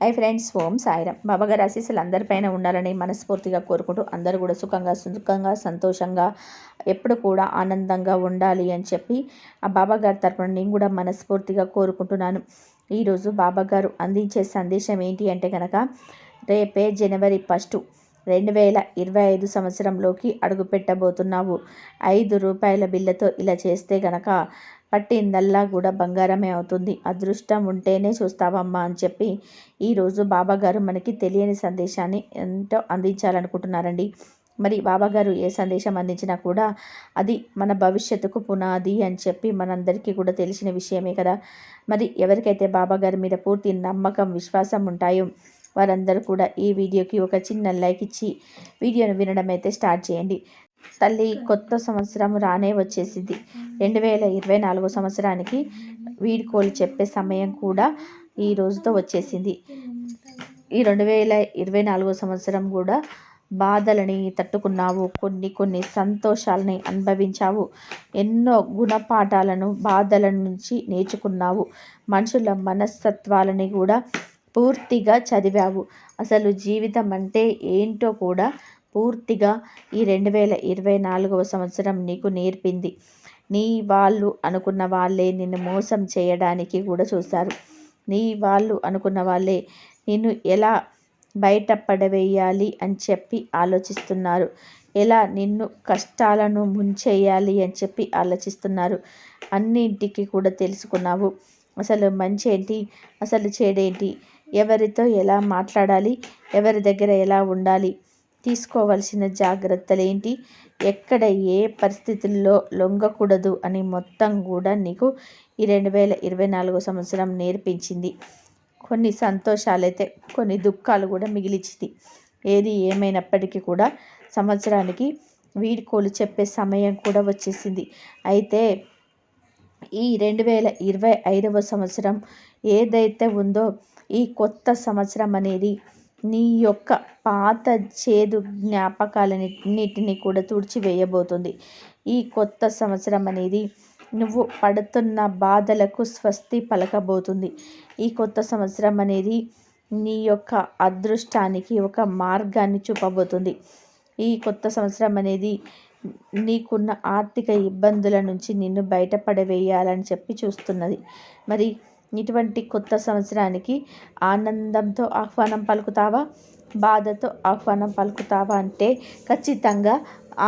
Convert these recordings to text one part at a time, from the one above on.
I friends ఓం సాయిరం బాబాగారి ఆశీస్సులు అందరిపైన ఉండాలని మనస్ఫూర్తిగా కోరుకుంటూ అందరూ కూడా సుఖంగా సుఖంగా సంతోషంగా ఎప్పుడు కూడా ఆనందంగా ఉండాలి అని చెప్పి ఆ బాబాగారి తరపున నేను కూడా మనస్ఫూర్తిగా కోరుకుంటున్నాను. ఈరోజు బాబాగారు అందించే సందేశం ఏంటి అంటే కనుక రేపే జనవరి ఫస్ట్ రెండు వేల ఇరవై ఐదు సంవత్సరంలోకి అడుగుపెట్టబోతున్నావు. ఐదు రూపాయల బిల్లతో ఇలా చేస్తే గనక పట్టిందల్లా కూడా బంగారమే అవుతుంది. అదృష్టం ఉంటేనే చూస్తావమ్మా అని చెప్పి ఈరోజు బాబాగారు మనకి తెలియని సందేశాన్ని ఎంతో అందించాలనుకుంటున్నారండి. మరి బాబాగారు ఏ సందేశం అందించినా కూడా అది మన భవిష్యత్తుకు పునాది అని చెప్పి మనందరికీ కూడా తెలిసిన విషయమే కదా. మరి ఎవరికైతే బాబాగారి మీద పూర్తి నమ్మకం విశ్వాసం ఉంటాయో వారందరూ కూడా ఈ వీడియోకి ఒక చిన్న లైక్ ఇచ్చి వీడియోను వినడం అయితే స్టార్ట్ చేయండి. తల్లి కొత్త సంవత్సరం రానే వచ్చేసింది. రెండు వేల ఇరవై నాలుగు సంవత్సరానికి వీడుకోలు చెప్పే సమయం కూడా ఈ రోజుతో వచ్చేసింది. ఈ రెండు వేల ఇరవై నాలుగో సంవత్సరం కూడా బాధలని తట్టుకున్నావు. కొన్ని కొన్ని సంతోషాలని అనుభవించావు. ఎన్నో గుణపాఠాలను బాధల నుంచి నేర్చుకున్నావు. మనుషుల మనస్తత్వాలని కూడా పూర్తిగా చదివావు. అసలు జీవితం అంటే ఏంటో కూడా పూర్తిగా ఈ రెండు వేల ఇరవై నాలుగవ సంవత్సరం నీకు నేర్పింది. నీ వాళ్ళు అనుకున్న వాళ్ళే నిన్ను మోసం చేయడానికి కూడా చూశారు. నీ వాళ్ళు అనుకున్న వాళ్ళే నిన్ను ఎలా బయట పడవేయాలి అని చెప్పి ఆలోచిస్తున్నారు. ఎలా నిన్ను కష్టాలను ముంచేయాలి అని చెప్పి ఆలోచిస్తున్నారు. అన్నింటికి కూడా తెలుసుకున్నావు. అసలు మంచి ఏంటి అసలు చెడేంటి? ఎవరితో ఎలా మాట్లాడాలి? ఎవరి దగ్గర ఎలా ఉండాలి? తీసుకోవలసిన జాగ్రత్తలు ఏంటి ఎక్కడ ఏ పరిస్థితుల్లో లొంగకూడదు అని మొత్తం కూడా నీకు ఈ రెండు వేల ఇరవై నాలుగో సంవత్సరం నేర్పించింది. కొన్ని సంతోషాలైతే కొన్ని దుఃఖాలు కూడా మిగిలిచింది. ఏది ఏమైనప్పటికీ కూడా సంవత్సరానికి వీడ్కోలు చెప్పే సమయం కూడా వచ్చేసింది. అయితే ఈ రెండు వేల ఇరవై ఐదవ సంవత్సరం ఏదైతే ఉందో ఈ కొత్త సంవత్సరం అనేది నీ యొక్క పాత చేదు జ్ఞాపకాలన్నిటిని కూడా తుడిచివేయబోతుంది. ఈ కొత్త సంవత్సరం అనేది నువ్వు పడుతున్న బాధలకు స్వస్తి పలకబోతుంది. ఈ కొత్త సంవత్సరం అనేది నీ యొక్క అదృష్టానికి ఒక మార్గాన్ని చూపబోతుంది. ఈ కొత్త సంవత్సరం అనేది నీకున్న ఆర్థిక ఇబ్బందుల నుంచి నిన్ను బయటపడవేయాలని చెప్పి చూస్తున్నది. మరి ఇటువంటి కొత్త సంవత్సరానికి ఆనందంతో ఆహ్వానం పలుకుతావా? బాధతో ఆహ్వానం పలుకుతావా అంటే ఖచ్చితంగా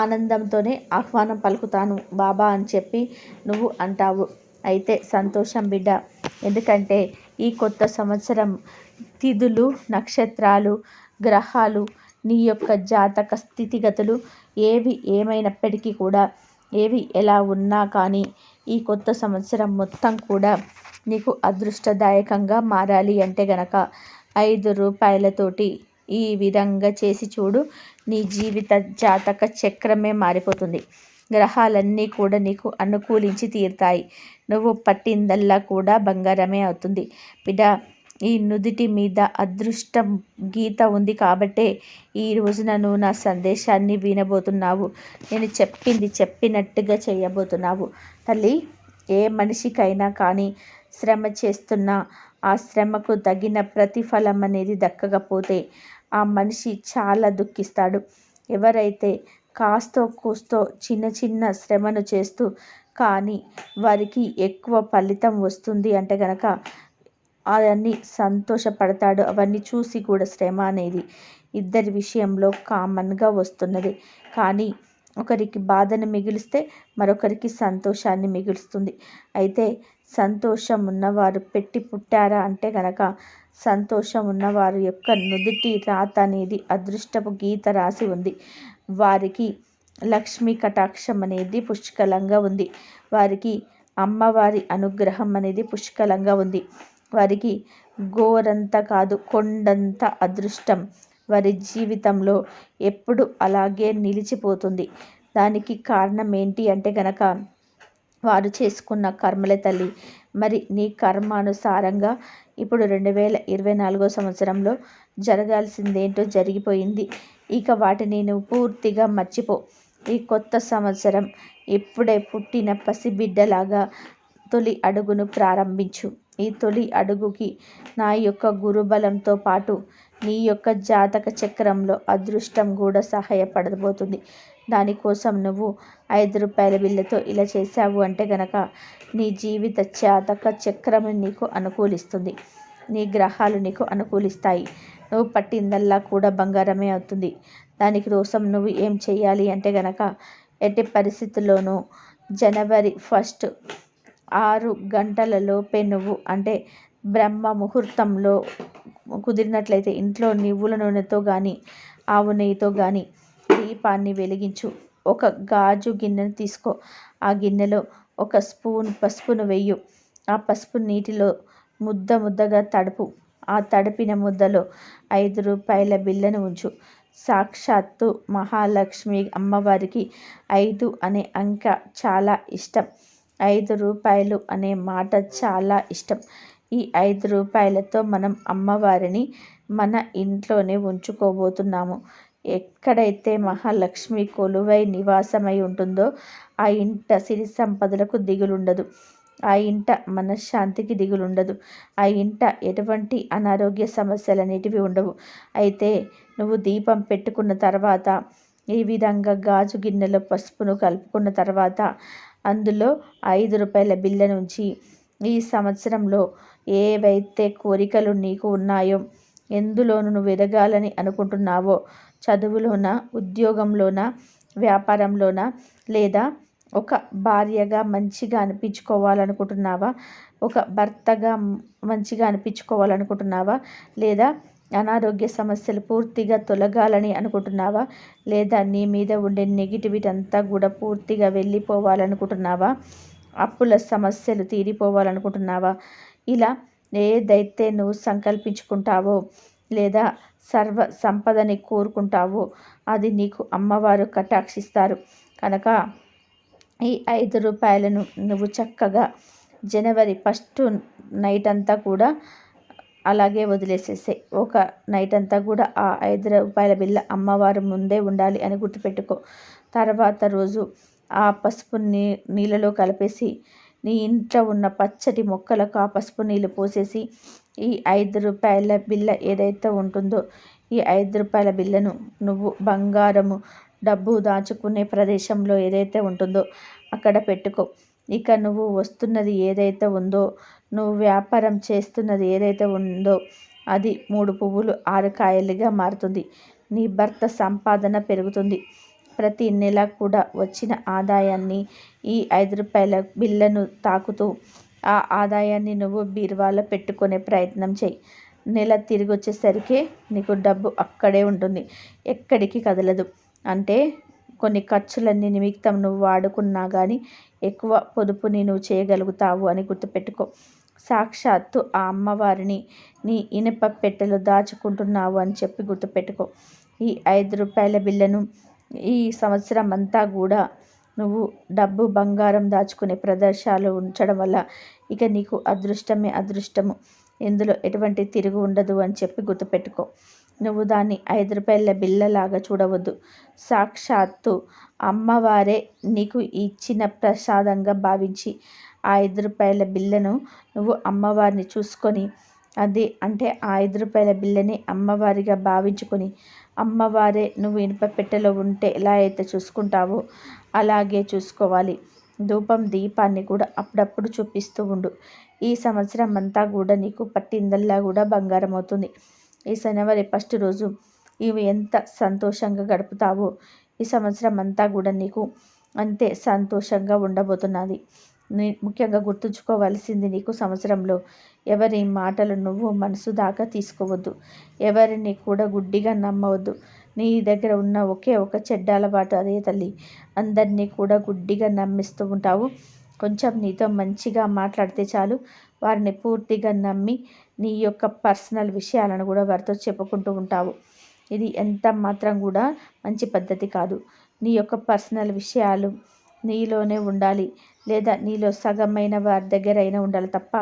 ఆనందంతోనే ఆహ్వానం పలుకుతాను బాబా అని చెప్పి నువ్వు అంటావు. అయితే సంతోషం బిడ్డ. ఎందుకంటే ఈ కొత్త సంవత్సరం తిథులు నక్షత్రాలు గ్రహాలు నీ యొక్క జాతక స్థితిగతులు ఏవి ఏమైనప్పటికీ కూడా ఏవి ఎలా ఉన్నా కానీ ఈ కొత్త సంవత్సరం మొత్తం కూడా నీకు అదృష్టదాయకంగా మారాలి అంటే గనక ఐదు రూపాయలతోటి ఈ విధంగా చేసి చూడు నీ జీవిత జాతక చక్రమే మారిపోతుంది. గ్రహాలన్నీ కూడా నీకు అనుకూలించి తీరుతాయి. నువ్వు పట్టిందల్లా కూడా బంగారమే అవుతుంది. బిడ్డ ఈ నుదిటి మీద అదృష్టం గీత ఉంది కాబట్టే ఈ రోజున నువ్వు నా సందేశాన్ని వినబోతున్నావు. నేను చెప్పింది చెప్పినట్టుగా చేయబోతున్నావు. తల్లి ఏ మనిషికైనా కానీ శ్రమ చేస్తున్న ఆ శ్రమకు తగిన ప్రతిఫలం అనేది దక్కకపోతే ఆ మనిషి చాలా దుఃఖిస్తాడు. ఎవరైతే కాస్తో కూస్తో చిన్న చిన్న శ్రమను చేస్తూ కానీ వారికి ఎక్కువ ఫలితం వస్తుంది అంటే కనుక అవన్నీ సంతోషపడతాడు. అవన్నీ చూసి కూడా శ్రమ అనేది ఇద్దరి విషయంలో కామన్గా వస్తున్నది. కానీ ఒకరికి బాధను మిగిలిస్తే మరొకరికి సంతోషాన్ని మిగులుస్తుంది. అయితే సంతోషం ఉన్నవారు పెట్టి పుట్టారా అంటే కనుక సంతోషం ఉన్నవారి యొక్క నుదుటి రాత అనేది అదృష్టపు గీత రాసి ఉంది. వారికి లక్ష్మీ కటాక్షం అనేది పుష్కలంగా ఉంది. వారికి అమ్మవారి అనుగ్రహం అనేది పుష్కలంగా ఉంది. వారికి గోరంత కాదు కొండంత అదృష్టం. వారి జీవితంలో ఎప్పుడు అలాగే నిలిచిపోతుంది. దానికి కారణం ఏంటి అంటే గనక వారు చేసుకున్న కర్మలే తల్లి. మరి నీ కర్మానుసారంగా ఇప్పుడు రెండు వేల ఇరవై నాలుగో సంవత్సరంలో జరగాల్సిందేంటో జరిగిపోయింది. ఇక వాటిని నువ్వు పూర్తిగా మర్చిపో. ఈ కొత్త సంవత్సరం ఇప్పుడే పుట్టిన పసిబిడ్డలాగా తొలి అడుగును ప్రారంభించు. ఈ తొలి అడుగుకి నా యొక్క గురుబలంతో పాటు నీ యొక్క జాతక చక్రంలో అదృష్టం కూడా సహాయపడబోతుంది. దానికోసం నువ్వు ఐదు రూపాయల బిల్లతో ఇలా చేశావు అంటే గనక నీ జీవిత జాతక చక్రం నీకు అనుకూలిస్తుంది. నీ గ్రహాలు నీకు అనుకూలిస్తాయి. నువ్వు పట్టిందల్లా కూడా బంగారమే అవుతుంది. దానికి కోసం నువ్వు ఏం చేయాలి అంటే గనక ఎట్టి పరిస్థితుల్లోనూ జనవరి ఫస్ట్ ఆరు గంటలలో పెనువు అంటే బ్రహ్మ ముహూర్తంలో కుదిరినట్లయితే ఇంట్లో నువ్వుల నూనెతో కానీ ఆవు నెయ్యితో కానీ దీపాన్ని వెలిగించు. ఒక గాజు గిన్నెను తీసుకో. ఆ గిన్నెలో ఒక స్పూన్ పసుపును వెయ్యు ఆ పసుపు నీటిలో ముద్ద ముద్దగా తడుపు. ఆ తడిపిన ముద్దలో ఐదు రూపాయల బిల్లను ఉంచు. సాక్షాత్తు మహాలక్ష్మి అమ్మవారికి ఐదు అనే అంక చాలా ఇష్టం. ఐదు రూపాయలు అనే మాట చాలా ఇష్టం. ఈ ఐదు రూపాయలతో మనం అమ్మవారిని మన ఇంట్లోనే ఉంచుకోబోతున్నాము. ఎక్కడైతే మహాలక్ష్మి కొలువై నివాసమై ఉంటుందో ఆ ఇంట సిరి సంపదలకు దిగులుండదు. ఆ ఇంట మనశ్శాంతికి దిగులుండదు. ఆ ఇంట ఎటువంటి అనారోగ్య సమస్యలు అనేటివి ఉండవు. అయితే నువ్వు దీపం పెట్టుకున్న తర్వాత ఈ విధంగా గాజు గిన్నెలో పసుపును కలుపుకున్న తర్వాత అందులో ఐదు రూపాయల బిల్ల నుంచి ఈ సంవత్సరంలో ఏవైతే కోరికలు నీకు ఉన్నాయో ఎందులోను నువ్వు ఎదగాలని అనుకుంటున్నావో చదువులోన ఉద్యోగంలోన వ్యాపారంలోన లేదా ఒక భార్యగా మంచిగా అనిపించుకోవాలనుకుంటున్నావా? ఒక భర్తగా మంచిగా అనిపించుకోవాలనుకుంటున్నావా? లేదా అనారోగ్య సమస్యలు పూర్తిగా తొలగాలని అనుకుంటున్నావా? లేదా నీ మీద ఉండే నెగిటివిటీ అంతా కూడా పూర్తిగా వెళ్ళిపోవాలనుకుంటున్నావా? అప్పుల సమస్యలు తీరిపోవాలనుకుంటున్నావా? ఇలా ఏదైతే నువ్వు సంకల్పించుకుంటావో లేదా సర్వ సంపదని కోరుకుంటావో అది నీకు అమ్మవారు కటాక్షిస్తారు. కనుక ఈ ఐదు రూపాయలను నువ్వు చక్కగా జనవరి ఫస్ట్ నైట్ అంతా కూడా అలాగే వదిలేసేసాయి. ఒక నైట్ అంతా కూడా ఆ ఐదు రూపాయల బిల్ల అమ్మవారి ముందే ఉండాలి అని గుర్తుపెట్టుకో. తర్వాత రోజు ఆ పసుపు నీ నీళ్ళలో కలిపేసి నీ ఇంట్లో ఉన్న పచ్చటి మొక్కలకు ఆ పసుపు నీళ్ళు పోసేసి ఈ ఐదు రూపాయల బిల్ల ఏదైతే ఉంటుందో ఈ ఐదు రూపాయల బిల్లను నువ్వు బంగారము డబ్బు దాచుకునే ప్రదేశంలో ఏదైతే ఉంటుందో అక్కడ పెట్టుకో. ఇక నువ్వు వస్తున్నది ఏదైతే ఉందో నువ్వు వ్యాపారం చేస్తున్నది ఏదైతే ఉందో అది మూడు పువ్వులు ఆరు కాయలుగా మారుతుంది. నీ భర్త సంపాదన పెరుగుతుంది. ప్రతి నెల కూడా వచ్చిన ఆదాయాన్ని ఈ ఐదు రూపాయల బిల్లను తాకుతూ ఆ ఆదాయాన్ని నువ్వు బీరువాలో పెట్టుకునే ప్రయత్నం చేయి. నెల తిరిగి వచ్చేసరికి నీకు డబ్బు అక్కడే ఉంటుంది. ఎక్కడికి కదలదు. అంటే కొన్ని ఖర్చులన్నీ నిమిత్తం నువ్వు వాడుకున్నా కానీ ఎక్కువ పొదుపుని నువ్వు చేయగలుగుతావు అని గుర్తుపెట్టుకో. సాక్షాత్తు ఆ అమ్మవారిని నీ ఇనప పెట్టెలో దాచుకుంటున్నావు అని చెప్పి గుర్తుపెట్టుకో. ఈ ఐదు రూపాయల బిల్లను ఈ సంవత్సరం అంతా కూడా నువ్వు డబ్బు బంగారం దాచుకునే ప్రదేశాలు ఉంచడం వల్ల ఇక నీకు అదృష్టమే అదృష్టము. ఇందులో ఎటువంటి తిరుగు ఉండదు అని చెప్పి గుర్తుపెట్టుకో. నువ్వు దాన్ని ఐదు రూపాయల బిల్లలాగా చూడవద్దు. సాక్షాత్తు అమ్మవారే నీకు ఇచ్చిన ప్రసాదంగా భావించి ఆ ఐదు రూపాయల బిల్లను నువ్వు అమ్మవారిని చూసుకొని అది అంటే ఆ ఐదు రూపాయల బిల్లని అమ్మవారిగా భావించుకొని అమ్మవారే నువ్వు ఇనుప పెట్టెలో ఉంటే ఎలా అయితే చూసుకుంటావో అలాగే చూసుకోవాలి. ధూపం దీపాన్ని కూడా అప్పుడప్పుడు చూపిస్తూ ఉండు. ఈ సంవత్సరం అంతా కూడా నీకు పట్టిందల్లా కూడా బంగారం అవుతుంది ఈ శనివారి ఫస్ట్ రోజు ఇవి ఎంత సంతోషంగా గడుపుతావో ఈ సంవత్సరం అంతా కూడా నీకు అంతే సంతోషంగా ఉండబోతున్నది. నీ ముఖ్యంగా గుర్తుంచుకోవాల్సింది నీకు సంవత్సరంలో ఎవరి మాటలు నువ్వు మనసు దాకా తీసుకోవద్దు. ఎవరిని కూడా గుడ్డిగా నమ్మవద్దు. నీ దగ్గర ఉన్న ఒకే ఒక చెడ్డ అలవాటు అదే తల్లి. అందరినీ కూడా గుడ్డిగా నమ్మిస్తూ ఉంటావు. కొంచెం నీతో మంచిగా మాట్లాడితే చాలు. వారిని పూర్తిగా నమ్మి నీ యొక్క పర్సనల్ విషయాలను కూడా వారితో చెప్పుకుంటూ ఉంటావు. ఇది ఎంత మాత్రం కూడా మంచి పద్ధతి కాదు. నీ యొక్క పర్సనల్ విషయాలు నీలోనే ఉండాలి. లేదా నీలో సగమైన వారి దగ్గర అయినా ఉండాలి తప్ప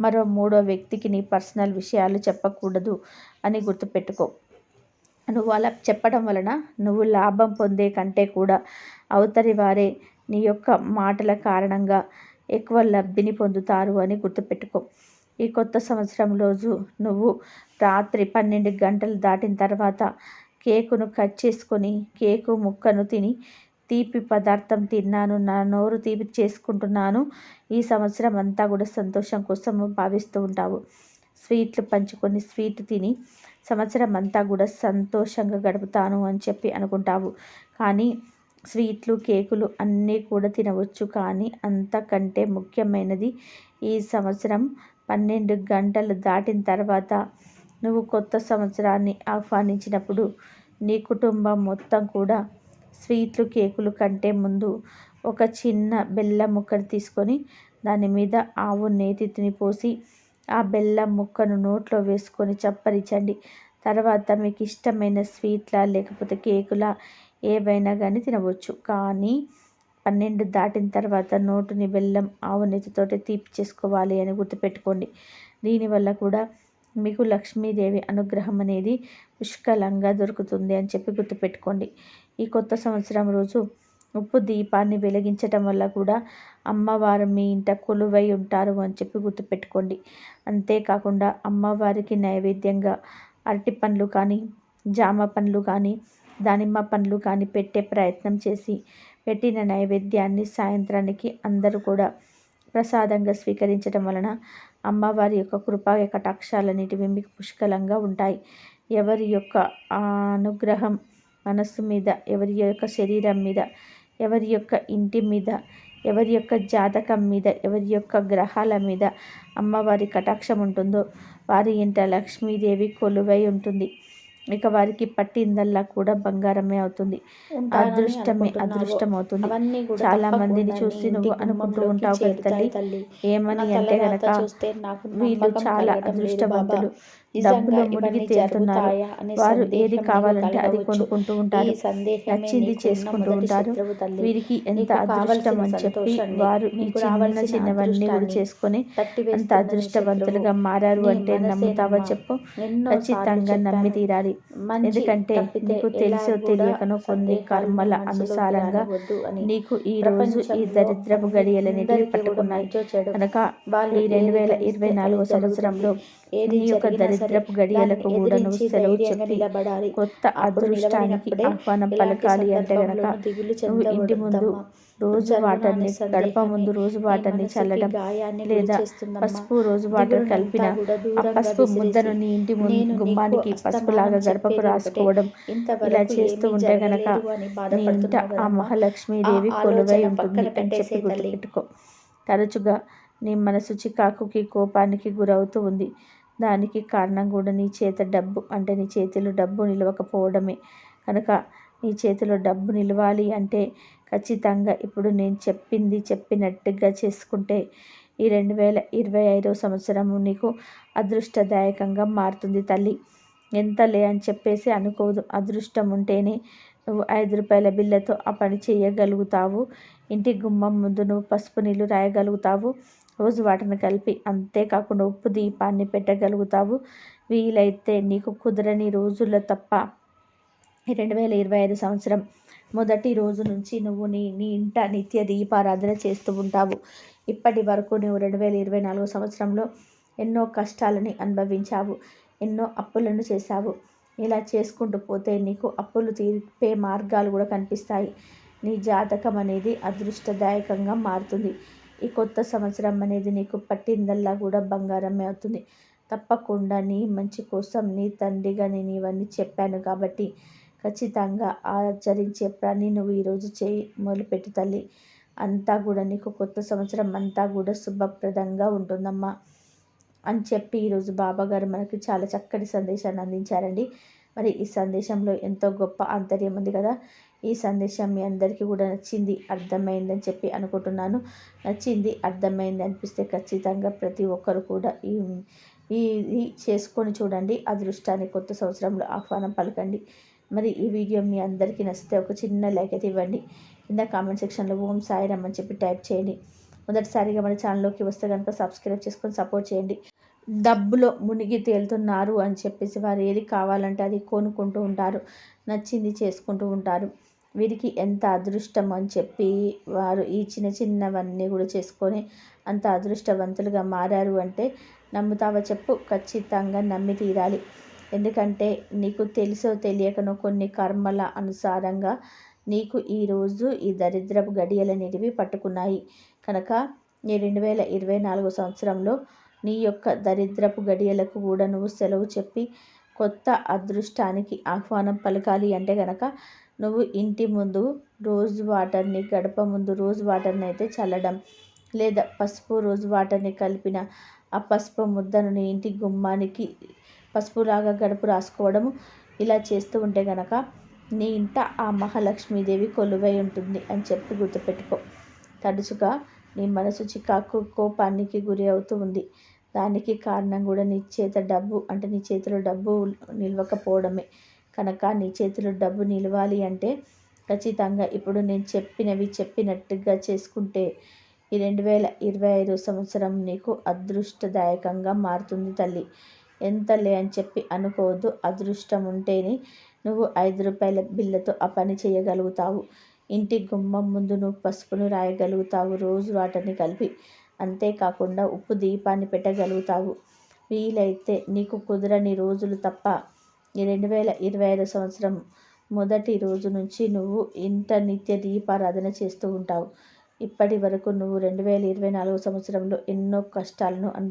మరో మూడో వ్యక్తికి నీ పర్సనల్ విషయాలు చెప్పకూడదు అని గుర్తుపెట్టుకో. నువ్వు అలా చెప్పడం వలన నువ్వు లాభం పొందే కంటే కూడా అవతలి వారే నీ యొక్క మాటల కారణంగా ఎక్కువ లబ్ధిని పొందుతారు అని గుర్తుపెట్టుకో. ఈ కొత్త సంవత్సరం రోజు నువ్వు రాత్రి పన్నెండు గంటలు దాటిన తర్వాత కేకును కట్ చేసుకొని కేకు ముక్కను తిని తీపి పదార్థం తిన్నాను. నా నోరు తీపి చేసుకుంటున్నాను. ఈ సంవత్సరం అంతా కూడా సంతోషం కోసం భావిస్తూ ఉంటావు. స్వీట్లు పంచుకొని స్వీట్ తిని సంవత్సరం అంతా కూడా సంతోషంగా గడుపుతాను అని చెప్పి అనుకుంటావు. కానీ స్వీట్లు కేకులు అన్నీ కూడా తినవచ్చు. కానీ అంతకంటే ముఖ్యమైనది ఈ సంవత్సరం పన్నెండు గంటలు దాటిన తర్వాత నువ్వు కొత్త సంవత్సరాన్ని ఆహ్వానించినప్పుడు నీ కుటుంబం మొత్తం కూడా స్వీట్లు కేకులు కంటే ముందు ఒక చిన్న బెల్లం ముక్కను తీసుకొని దాని మీద ఆవు నేతిని పోసి ఆ బెల్లం ముక్కను నోట్లో వేసుకొని చప్పరించండి. తర్వాత మీకు ఇష్టమైన స్వీట్లా లేకపోతే కేకులా ఏవైనా కానీ తినవచ్చు. కానీ పన్నెండు దాటిన తర్వాత నోటుని బెల్లం ఆవు నెత్తితోటి తీపి చేసుకోవాలి అని గుర్తుపెట్టుకోండి. దీనివల్ల కూడా మీకు లక్ష్మీదేవి అనుగ్రహం అనేది పుష్కలంగా దొరుకుతుంది అని చెప్పి గుర్తుపెట్టుకోండి. ఈ కొత్త సంవత్సరం రోజు ఉప్పు దీపాన్ని వెలిగించటం వల్ల కూడా అమ్మవారు మీ ఇంట కొలువై ఉంటారు అని చెప్పి గుర్తుపెట్టుకోండి. అంతేకాకుండా అమ్మవారికి నైవేద్యంగా అరటి పండ్లు కానీ జామ పండ్లు కానీ దానిమ్మ పండ్లు కానీ పెట్టే ప్రయత్నం చేసి పెట్టిన నైవేద్యాన్ని సాయంత్రానికి అందరూ కూడా ప్రసాదంగా స్వీకరించడం వలన అమ్మవారి యొక్క కృపా కటాక్షాలన్నిటివి మీకు పుష్కలంగా ఉంటాయి. ఎవరి యొక్క అనుగ్రహం మనస్సు మీద ఎవరి యొక్క శరీరం మీద ఎవరి యొక్క ఇంటి మీద ఎవరి యొక్క జాతకం మీద ఎవరి యొక్క గ్రహాల మీద అమ్మవారి కటాక్షం ఉంటుందో వారి ఇంట లక్ష్మీదేవి కొలువై ఉంటుంది. ఇక వారికి పట్టిందల్లా కూడా బంగారమే అవుతుంది. అదృష్టమే అదృష్టం అవుతుంది చాలా మందిని చూసి నువ్వు అనుకుంటూ ఉంటావు తల్లి. ఏమని అంటే గనక వీళ్ళు చాలా అదృష్టవంతులు. డబ్బులో మునిగి తేలుతున్నారు వారు ఏది కావాలంటే అది కొనుక్కుంటూ ఉంటారు. నచ్చింది చేసుకుంటూ ఉంటారు. వీరికి ఎంత అదృష్టం అని చెప్పి వారు ఈ చిన్న చిన్నవన్నీ కూడా చేసుకొని అంత అదృష్టవంతులుగా మారారు అంటే నమ్ముతావా చెప్పు. ఖచ్చితంగా నమ్మి తీరాలి. ఎందుకంటే నీకు తెలుసో తెలియకనో కొన్ని కర్మల అనుసారంగా నీకు ఈ రోజు ఈ దరిద్రపు గడియలనేటివి పట్టుకున్నాయి. కనుక ఈ రెండు వేల ఇరవై నాలుగో సంవత్సరంలో నీ యొక్క దరిద్రపు గడియలకు కూడా నువ్వు సెలవు చెప్పి కొత్త అదృష్టానికి ఆహ్వానం పలకాలి అంటే గనక నువ్వు ఇంటి ముందు రోజు వాటర్ని గడప ముందు రోజు వాటర్ని చల్లడం లేదా పసుపు రోజు వాటర్ కలిపిన పసుపు ముద్దను నీ ఇంటి ముందు గుమ్మానికి పసుపులాగా గడపకు రాసుకోవడం ఇలా చేస్తూ ఉంటే గనక నీ ఇంట ఆ మహాలక్ష్మీదేవి కొలువై ఉంటుంది అని చెప్పి గుర్తుపెట్టుకో. తరచుగా నీ మనసు చికాకుకి కోపానికి గురవుతూ ఉంది. దానికి కారణం కూడా నీ చేత డబ్బు అంటే నీ చేతిలో డబ్బు నిలవకపోవడమే. కనుక నీ చేతిలో డబ్బు నిలవాలి అంటే ఖచ్చితంగా ఇప్పుడు నేను చెప్పింది చెప్పినట్టుగా చేసుకుంటే ఈ రెండు వేల ఇరవై ఐదో సంవత్సరము నీకు అదృష్టదాయకంగా మారుతుంది తల్లి. ఎంతలే అని చెప్పేసి అనుకోదు. అదృష్టం ఉంటేనే నువ్వు ఐదు రూపాయల బిల్లతో ఆ పని చేయగలుగుతావు. ఇంటి గుమ్మం ముందు నువ్వు పసుపు నీళ్ళు రాయగలుగుతావు. రోజు వాటిని కలిపి అంతేకాకుండా ఉప్పు దీపాన్ని పెట్టగలుగుతావు. వీలైతే నీకు కుదరని రోజుల్లో తప్ప రెండు వేల ఇరవై ఐదు సంవత్సరం మొదటి రోజు నుంచి నువ్వు నీ నీ ఇంట నిత్య దీపారాధన చేస్తూ ఉంటావు. ఇప్పటి వరకు నువ్వు రెండు వేల ఇరవై నాలుగు సంవత్సరంలో ఎన్నో కష్టాలని అనుభవించావు ఎన్నో అప్పులను చేశావు. ఇలా చేసుకుంటూ పోతే నీకు అప్పులు తీర్పే మార్గాలు కూడా కనిపిస్తాయి. నీ జాతకం అనేది అదృష్టదాయకంగా మారుతుంది. ఈ కొత్త సంవత్సరం అనేది నీకు పట్టిందల్లా కూడా బంగారమే అవుతుంది. తప్పకుండా నీ మంచి కోసం నీ తండ్రిగా నేను ఇవన్నీ చెప్పాను కాబట్టి ఖచ్చితంగా ఆచరించే పని నువ్వు ఈరోజు చేయి మొదలుపెట్టి తల్లి. అంతా కూడా నీకు కొత్త సంవత్సరం అంతా కూడా శుభప్రదంగా ఉంటుందమ్మా అని చెప్పి ఈరోజు బాబాగారు మనకి చాలా చక్కటి సందేశాన్ని అందించారండి. మరి ఈ సందేశంలో ఎంతో గొప్ప ఆంతర్యం ఉంది కదా. ఈ సందేశం మీ అందరికీ కూడా నచ్చింది అర్థమైందని చెప్పి అనుకుంటున్నాను. నచ్చింది అర్థమైంది అనిపిస్తే ఖచ్చితంగా ప్రతి ఒక్కరు కూడా ఈ ఈ చేసుకొని చూడండి. అదృష్టాన్ని కొత్త సంవత్సరంలో ఆహ్వానం పలకండి. మరి ఈ వీడియో మీ అందరికీ నచ్చితే ఒక చిన్న లైక్ అయితే ఇవ్వండి. కింద కామెంట్ సెక్షన్లో ఓం సాయి రమ్మని చెప్పి టైప్ చేయండి. మొదటిసారిగా మన ఛానల్లోకి వస్తే కనుక సబ్స్క్రైబ్ చేసుకొని సపోర్ట్ చేయండి. డబ్బులో మునిగి తేలుతున్నారు అని చెప్పేసి వారు ఏది కావాలంటే అది కొనుక్కుంటూ ఉంటారు. నచ్చింది చేసుకుంటూ ఉంటారు. వీరికి ఎంత అదృష్టం అని చెప్పి వారు ఈ చిన్న చిన్నవన్నీ కూడా చేసుకొని అంత అదృష్టవంతులుగా మారారు అంటే నమ్ముతావా చెప్పు. ఖచ్చితంగా నమ్మి తీరాలి. ఎందుకంటే నీకు తెలుసో తెలియకనో కొన్ని కర్మల అనుసారంగా నీకు ఈరోజు ఈ దరిద్రపు గడియలనేటివి పట్టుకున్నాయి. కనుక ఈ రెండు వేల ఇరవై నాలుగు సంవత్సరంలో నీ యొక్క దరిద్రపు గడియలకు కూడా నువ్వు సెలవు చెప్పి కొత్త అదృష్టానికి ఆహ్వానం పలకాలి అంటే కనుక నువ్వు ఇంటి ముందు రోజ్ వాటర్ని గడప ముందు రోజ్ వాటర్ని అయితే చల్లడం. లేదా పసుపు రోజ్ వాటర్ని కలిపిన ఆ పసుపు ముద్దను నీ ఇంటి గుమ్మానికి పసుపులాగా గడుపు రాసుకోవడము ఇలా చేస్తూ ఉంటే కనుక నీ ఇంట ఆ మహాలక్ష్మీదేవి కొలువై ఉంటుంది అని చెప్పి గుర్తుపెట్టుకో. తరచుగా నీ మనసు చికాకు కోపానికి గురి అవుతూ ఉంది. దానికి కారణం కూడా నీ చేత డబ్బు అంటే నీ చేతిలో డబ్బు నిలవకపోవడమే. కనుక నీ చేతిలో డబ్బు నిలవాలి అంటే ఖచ్చితంగా ఇప్పుడు నేను చెప్పినవి చెప్పినట్టుగా చేసుకుంటే ఈ రెండు వేల ఇరవై ఐదు సంవత్సరం నీకు అదృష్టదాయకంగా మారుతుంది తల్లి. ఎంతలే అని చెప్పి అనుకోవద్దు. అదృష్టం ఉంటేనే నువ్వు ఐదు రూపాయల బిల్లతో ఆ పని చేయగలుగుతావు. ఇంటి గుమ్మం ముందు నువ్వు పసుపును రాయగలుగుతావు. రోజు వాటిని కలిపి అంతేకాకుండా ఉప్పు దీపాన్ని పెట్టగలుగుతావు. వీలైతే నీకు కుదరని రోజులు తప్ప రెండు వేల ఇరవై ఐదు సంవత్సరం మొదటి రోజు నుంచి నువ్వు ఇంట నిత్య దీపారాధన చేస్తూ ఉంటావు. ఇప్పటి వరకు నువ్వు రెండు వేల ఇరవై నాలుగు సంవత్సరంలో ఎన్నో కష్టాలను అను